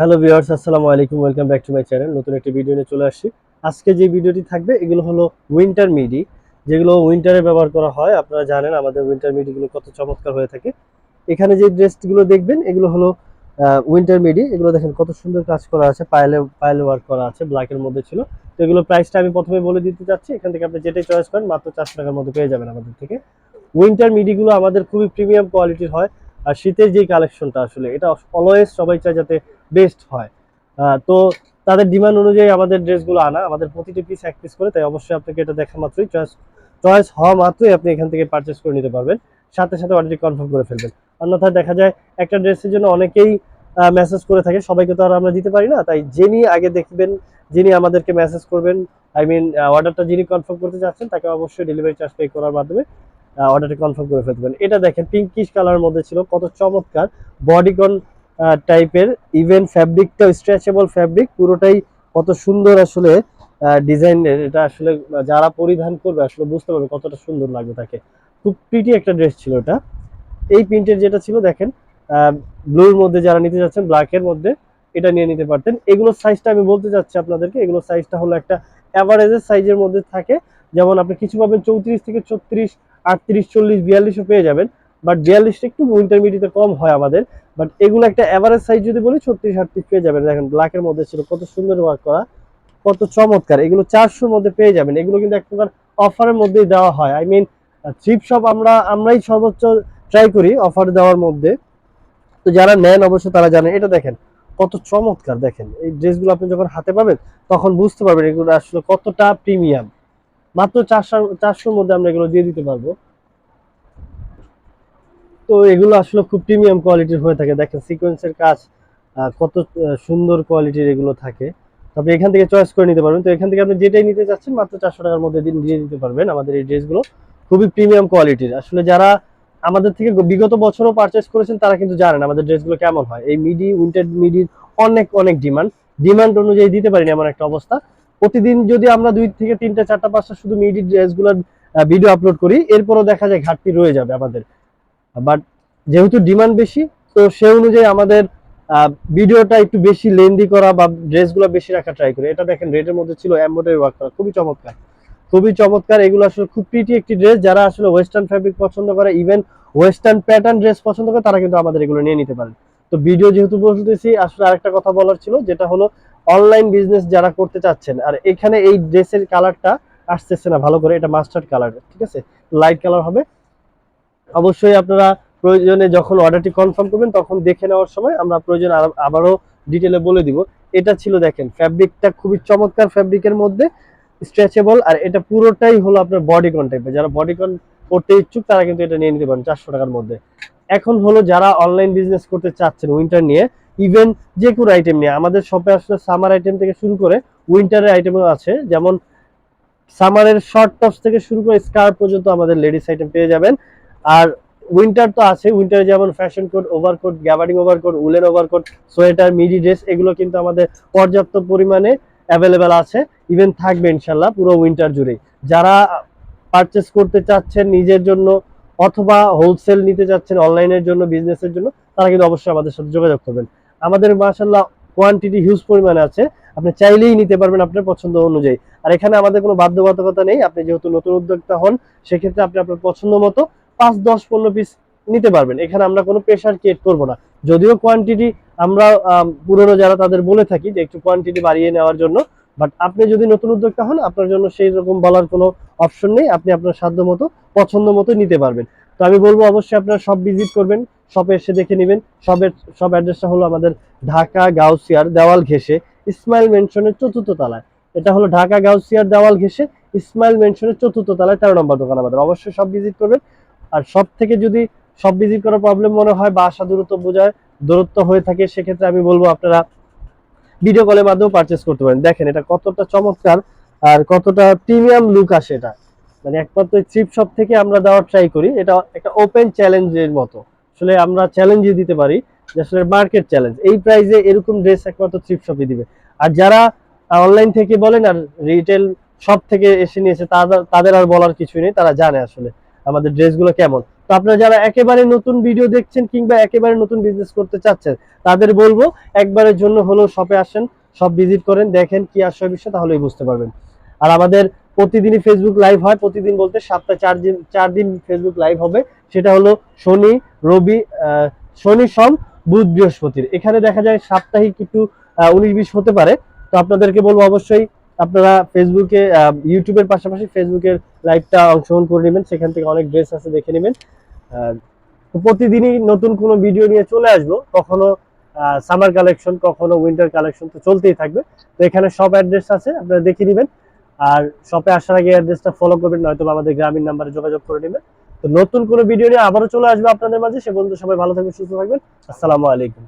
Hello viewers আসসালামু আলাইকুম welcome back to my channel নতুন একটি ভিডিও নিয়ে চলে আসছি। আজকে যে ভিডিওটি থাকবে, এগুলো হলো উইন্টার মিডি যেগুলো উইন্টারে ব্যবহার করা হয়, আপনারা জানেন আমাদের উইন্টার মিডিগুলো কত চমৎকার হয়ে থাকে। এখানে যে ড্রেসগুলো দেখবেন, এগুলো হলো উইন্টার মিডি এগুলো দেখেন কত সুন্দর কাজ করা আছে পায়েলে পায়েলে ওয়ার্ক করা আছে ব্ল্যাকের মধ্যে ছিল। তো এগুলো প্রাইসটা আমি প্রথমে বলে দিতে চাচ্ছি, এখান থেকে আপনি যেটাই চয়েস করেন, মাত্র চারশো টাকার মধ্যে পেয়ে যাবেন আমাদের থেকে। উইন্টার মিডিগুলো আমাদের খুবই প্রিমিয়াম কোয়ালিটির হয়, আর শীতের যে কালেকশনটা আসলে, এটা অলওয়েজ সবাই চায় যাতে বেস্ট হয়। তো তাদের ডিমান্ড অনুযায়ী আমাদের ড্রেসগুলো আনা, আমাদের প্রতিটি পিস এক পিস করে, তাই অবশ্যই আপনাকে এটা দেখা মাত্রই। চয়েস চয়েস হওয়া মাত্রই আপনি এখান থেকে পারচেস করে নিতে পারবেন। সাথে সাথে অর্ডারটি কনফার্ম করে ফেলবেন। অন্যথায় দেখা যায় একটা ড্রেসের জন্য অনেকেই মেসেজ করে থাকে, সবাইকে তো আর আমরা দিতে পারি না। তাই যিনি আগে দেখবেন যিনি আমাদেরকে মেসেজ করবেন আই মিন অর্ডারটা যিনি কনফার্ম করতে চাচ্ছেন, তাকে অবশ্যই ডেলিভারি চার্জ পে করার মাধ্যমে অর্ডারটি কনফার্ম করে ফেলতে পারেন। এটা দেখেন পিঙ্কিশ কালারের মধ্যে ছিল, কত চমৎকার। বডিকন টাইপের ইভেন ফ্যাব্রিকটা স্ট্রেচেবল ফ্যাব্রিক পুরোটাই কত সুন্দর আসলে ডিজাইনের। এটা আসলে যারা পরিধান করবে আসলে বুঝতে পারবে কতটা সুন্দর লাগবে তাকে। খুব প্রিটি একটা ড্রেস ছিল এটা। এই প্রিন্টের যেটা ছিল, দেখেন ব্লুর মধ্যে যারা নিতে যাচ্ছেন ব্ল্যাকের মধ্যে, এটা নিয়ে নিতে পারতেন। এগুলোর সাইজটা আমি বলতে চাচ্ছি আপনাদেরকে, এগুলোর সাইজটা হলো একটা অ্যাভারেজের সাইজের মধ্যে থাকে। যেমন আপনি কিছু পাবেন চৌত্রিশ থেকে ছত্রিশ, আটত্রিশ, চল্লিশ, বিয়াল্লিশও পেয়ে যাবেন। বাট বিয়াল্লিশটা একটু ইন্টারমিডিয়েটে কম হয় আমাদের। বাট এগুলো একটা অ্যাভারেজ সাইজ যদি বলি, ছত্রিশ, আটত্রিশ পেয়ে যাবেন। দেখেন ব্ল্যাকের মধ্যে ছিল, কত সুন্দর ওয়ার্ক করা, কত চমৎকার। এগুলো চারশোর মধ্যে পেয়ে যাবেন। এগুলো কিন্তু এক প্রকার অফারের মধ্যেই দেওয়া হয়। আই মিন থ্রিপ শপ আমরা, আমরাই সর্বোচ্চ ট্রাই করি অফার দেওয়ার মধ্যে। তো যারা নেন অবশ্য তারা জানেন এটা দেখেন, কত চমৎকার। দেখেন, এই ড্রেসগুলো আপনি যখন হাতে পাবেন, তখন বুঝতে পারবেন এগুলো আসলে কতটা প্রিমিয়াম মাত্র চারশো, চারশোর মধ্যে আমরা এগুলো দিয়ে দিতে পারব। তো এগুলো আসলে খুব প্রিমিয়াম কোয়ালিটির হয়ে থাকে। দেখেন সিকোয়েন্সের কাজ কত সুন্দর কোয়ালিটির এগুলো থাকে। তবে এখান থেকে চয়েস করে নিতে পারবেন। তো এখান থেকে আপনি যেটাই নিতে চাচ্ছেন, মাত্র চারশো টাকার মধ্যে দিন দিয়ে দিতে পারবেন আমাদের এই ড্রেসগুলো। খুবই প্রিমিয়াম কোয়ালিটির আসলে যারা আমাদের থেকে বিগত বছরও পারচেস করেছেন, তারা কিন্তু জানেন আমাদের ড্রেসগুলো কেমন হয়। এই মিডি উইন্টার মিডির অনেক অনেক ডিমান্ড ডিমান্ড অনুযায়ী দিতে পারিনি এমন একটা অবস্থা। প্রতিদিন যদি আমরা দুই থেকে তিনটা, চারটা, পাঁচটা শুধু মিডি ড্রেসগুলোর ভিডিও আপলোড করি, এরপরও দেখা যায় ঘাটতি রয়ে যাবে আমাদের। বাট যেহেতু ডিমান্ড বেশি, তো সে অনুযায়ী আমাদের ভিডিওটা একটু বেশি লেন্দি করা বা ড্রেসগুলো বেশি রাখা ট্রাই করি। এটা দেখেন রেটের মধ্যে ছিল এমব্রয়ডারি ওয়ার্ক করা, খুবই চমৎকার। খুবই চমৎকার, এগুলো আসলে খুব প্রিটি একটি ড্রেস যারা আসলে ওয়েস্টার্ন ফ্যাব্রিক পছন্দ করে ইভেন ওয়েস্টার্ন প্যাটার্ন ড্রেস পছন্দ করে, তারা কিন্তু আমাদের এগুলো নিয়ে নিতে পারেন। তো ভিডিও যেহেতু বলতেছি, আসলে আরেকটা কথা বলার ছিল, যেটা হলো অনলাইন বিজনেস যারা করতে চাচ্ছেন, আর এখানে এই ড্রেসের কালারটা আসতেছে না ভালো করে, এটা মাস্টার্ড কালার ঠিক আছে? লাইট কালার হবে। অবশ্যই আপনারা প্রয়োজনে যখন অর্ডারটি কনফার্ম করবেন, তখন দেখে নেওয়ার সময় আমরা প্রয়োজন আবারও ডিটেলে বলে দিব। এটা ছিল দেখেন ফ্যাব্রিকটা খুবই চমৎকার ফ্যাব্রিকের মধ্যে স্ট্রেচেবল আর এটা পুরোটাই হলো আপনার বডিকন টাইপের যারা বডিকন করতে ইচ্ছুক, তারা কিন্তু এটা নিয়ে নিতে পারেন চারশো টাকার মধ্যে। এখন হলো যারা অনলাইন বিজনেস করতে চাচ্ছেন উইন্টার নিয়ে ইভেন যে কোনো আইটেম নিয়ে, আমাদের শপে আসলে সামার আইটেম থেকে শুরু করে উইন্টারের আইটেমও আছে। যেমন সামারের শর্ট টপস থেকে শুরু করে স্কার্ট পর্যন্ত আমাদের লেডিস আইটেম পেয়ে যাবেন। আর উইন্টার তো আছে উইন্টারে যেমন fashion coat overcoat gabardine overcoat woollen overcoat sweater midi dress এগুলো কিন্তু আমাদের পর্যাপ্ত পরিমাণে অ্যাভেলেবেল আছে। ইভেন থাকবে ইনশাল্লাহ পুরো উইন্টার জুড়েই। যারা পারচেস করতে চাচ্ছেন নিজের জন্য অথবা হোলসেল নিতে চাচ্ছেন অনলাইনের জন্য বিজনেসের জন্য, তারা কিন্তু অবশ্যই আমাদের সাথে যোগাযোগ করবেন। আমাদের মাসাল্লাহ কোয়ান্টিটি হিউজ পরিমাণে আছে। আপনি চাইলেই নিতে পারবেন আপনার পছন্দ অনুযায়ী। আর এখানে আমাদের কোনো বাধ্যবাধকতা নেই। আপনি যেহেতু নতুন উদ্যোক্তা হন, সেক্ষেত্রে আপনি আপনার পছন্দ মতো পাঁচ, দশ, পনেরো পিস নিতে পারবেন। এখানে আমরা কোনো প্রেশার ক্রিয়েট করব না। যদিও কোয়ান্টিটি আমরা পুরনো যারা তাদের বলে থাকি যে একটু কোয়ান্টিটি বাড়িয়ে নেওয়ার জন্য বাট আপনি যদি নতুন উদ্যোক্তা হন, আপনার জন্য সেই রকম বলার কোনো অপশন নেই। আপনি আপনার সাধ্য মতো, পছন্দ মতো নিতে পারবেন। তো আমি বলব, অবশ্যই আপনারা সব ভিজিট করবেন শপে এসে দেখে নেবেন। সবের, সব অ্যাড্রেসটা হলো আমাদের ঢাকা গাউসিয়ার দেওয়াল ঘেসে ইসমাইল মেনশনের চতুর্থ তলায়। এটা হলো ঢাকা গাউসিয়ার দেওয়াল ঘেসে ইসমাইল মেনশনের চতুর্থ তলায় তেরো নম্বর দোকান আমাদের। অবশ্যই সব ভিজিট করবেন। আর সব থেকে যদি সব ভিজিট করার প্রবলেম মনে হয় বা আশা দূরত্ব বোঝায়, দূরত্ব হয়ে থাকে, সেক্ষেত্রে আমি বলব আপনারা ভিডিও কলের মাধ্যমে পারচেস করতে পারেন। দেখেন এটা কতটা চমৎকার আর কতটা প্রিমিয়াম লুক আসে এটা। মানে একমাত্র চিপ শপ থেকে আমরা দেওয়ার ট্রাই করি। এটা একটা ওপেন চ্যালেঞ্জের মতো। আসলে আমরা চ্যালেঞ্জই দিতে পারি আসলে মার্কেট চ্যালেঞ্জ এই প্রাইসে এরকম ড্রেস একমাত্র থ্রিপ শপই দিবে। আর যারা অনলাইন থেকে বলেন আর রিটেল শপ থেকে এসে নিয়েছে তাদের আর বলার কিছুই নেই, তারা জানে আসলে। আমাদের ড্রেসগুলো কেমন? তো আপনারা যারা একেবারে নতুন ভিডিও দেখছেন কিংবা একেবারে নতুন বিজনেস করতে চাচ্ছেন, তাদের বলব, একবারের জন্য হলো শপে আসেন সব ভিজিট করেন, দেখেন কি আসবে বিষয়, তাহলেই বুঝতে পারবেন। আর আমাদের প্রতিদিনই ফেসবুক লাইভ হয়, প্রতিদিন বলতে সপ্তাহে চার দিন চার দিন ফেসবুক লাইভ হবে। সেটা হলো শনি, রবি শনি, সোম, বুধ, বৃহস্পতির। এখানে দেখা যায় সাপ্তাহিক একটু উনিশ, বিশ হতে পারে। তো আপনাদেরকে বলব অবশ্যই আপনারা ফেসবুকে ইউটিউবের পাশাপাশি ফেসবুকের লাইভটা অংশগ্রহণ করে নেবেন। সেখান থেকে অনেক ড্রেস আছে দেখে নেবেন। প্রতিদিনই নতুন কোনো ভিডিও নিয়ে চলে আসব। কখনো সামার কালেকশন কখনো উইন্টার কালেকশন তো চলতেই থাকবে। তো এখানে সব অ্যাড্রেস আছে, আপনারা দেখে নেবেন। আর শপে আসার আগে অ্যাড্রেসটা ফলো করবেন, নয়তো আমাদের গ্রামীণ নাম্বারে যোগাযোগ করে নেবেন। তো নতুন কোনো ভিডিও নিয়ে আবারও চলে আসবে আপনাদের মাঝে। সে বন্ধু সবাই ভালো থাকবেন, সুস্থ থাকবেন। আসসালামু আলাইকুম।